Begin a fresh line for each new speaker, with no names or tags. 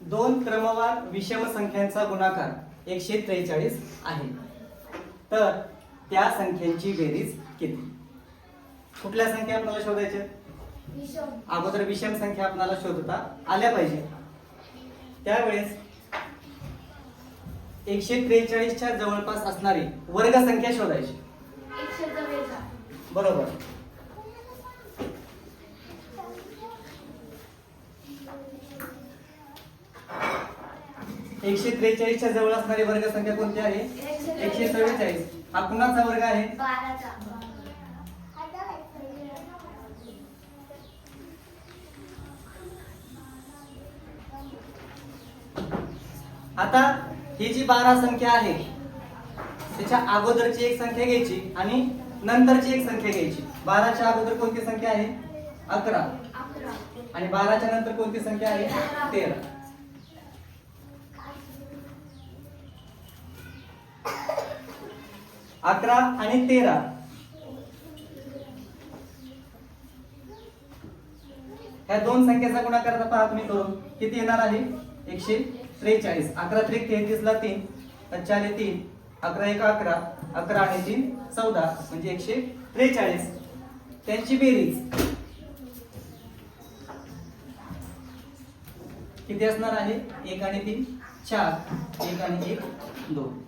दोन क्रमवार विषम संख्यांचा गुणाकार एकशे त्रेचाळीस आहे. तर त्या संख्यांची बेरीज किती? कुठल्या संख्या आपल्याला शोधायच्या?
विषम.
अगोदर विषम संख्या आपल्याला शोधता आल्या पाहिजे. त्यावेळेस एकशे त्रेचाळीसच्या जवळपास असणारी वर्ग संख्या शोधायची बरोबर. एकशे त्रेचाळीसच्या जवळ असणारी वर्ग संख्या कोणती आहे? एकशे चव्वेचाळीस हा कुणाचा वर्ग आहे? आता ही जी बारा संख्या आहे त्याच्या अगोदरची एक संख्या घ्यायची आणि नंतरची एक संख्या घ्यायची. बाराच्या अगोदर कोणती संख्या आहे? अकरा. आणि बाराच्या नंतर कोणती संख्या आहे? तेरा. अकरा आणि तेरा. ह्या दोन संख्येचा गुणाकार पहा तुम्ही करून. किती येणार आहे? एकशे त्रेचाळीस. अकरा त्रिक तेहतीस ला तीन पंचाले तीन. अकरा एक अकरा अकरा आणि तीन चौदा म्हणजे एकशे त्रेचाळीस. त्यांची बेरीज. किती असणार आहे? एक आणि तीन चार. एक आणि एक दोन.